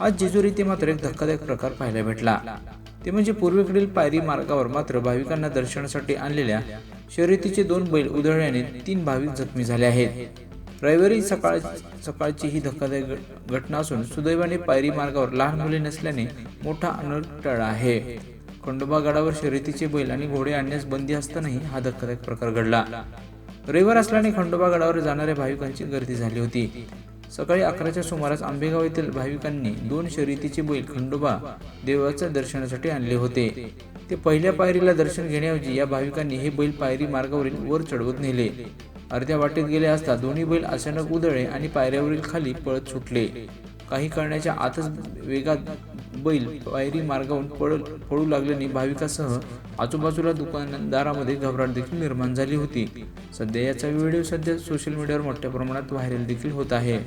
आज जेजुरी ते मात्र एक धक्कादायक प्रकार पाहायला भेटला. ते म्हणजे पूर्वेकडील पायरी मार्गावर मात्र भाविकांना दर्शनासाठी आणलेल्या शर्यतीचे दोन बैल उधळल्याने तीन भाविक जखमी झाले आहेत. रविवारी सकाळ सकाळची ही धक्कादायक घटना असून सुदैवाने पायरी मार्गावर लहान मुले नसल्याने मोठा अनर्थ टळा आहे. खंडोबा गडावर शर्यतीचे बैल आणि घोडे आणण्यास बंदी असतानाही हा धक्कादायक प्रकार घडला. रविवार असल्याने खंडोबा गडावर जाणाऱ्या भाविकांची गर्दी झाली होती. सकाळी अकराच्या सुमारास आंबेगाव येथील भाविकांनी दोन शर्यतीचे बैल खंडोबा देवाच्या दर्शनासाठी आणले होते. ते पहिल्या पायरीला दर्शन घेण्याऐवजी या भाविकांनी हे बैल पायरी मार्गावरील वर चढवत नेले. अर्ध्या वाटेत गेले असता दोन्ही बैल अचानक उधळले आणि पायऱ्यावरील खाली पळत सुटले. काही करण्याच्या आतच वेगात बैल पायरी मार्गावरून पळ पळू लागल्याने भाविकासह आजूबाजूला दुकानदारामध्ये घबराट देखील निर्माण झाली होती. सध्या याचा व्हिडिओ सध्या सोशल मीडियावर मोठ्या प्रमाणात व्हायरल देखील होत आहे.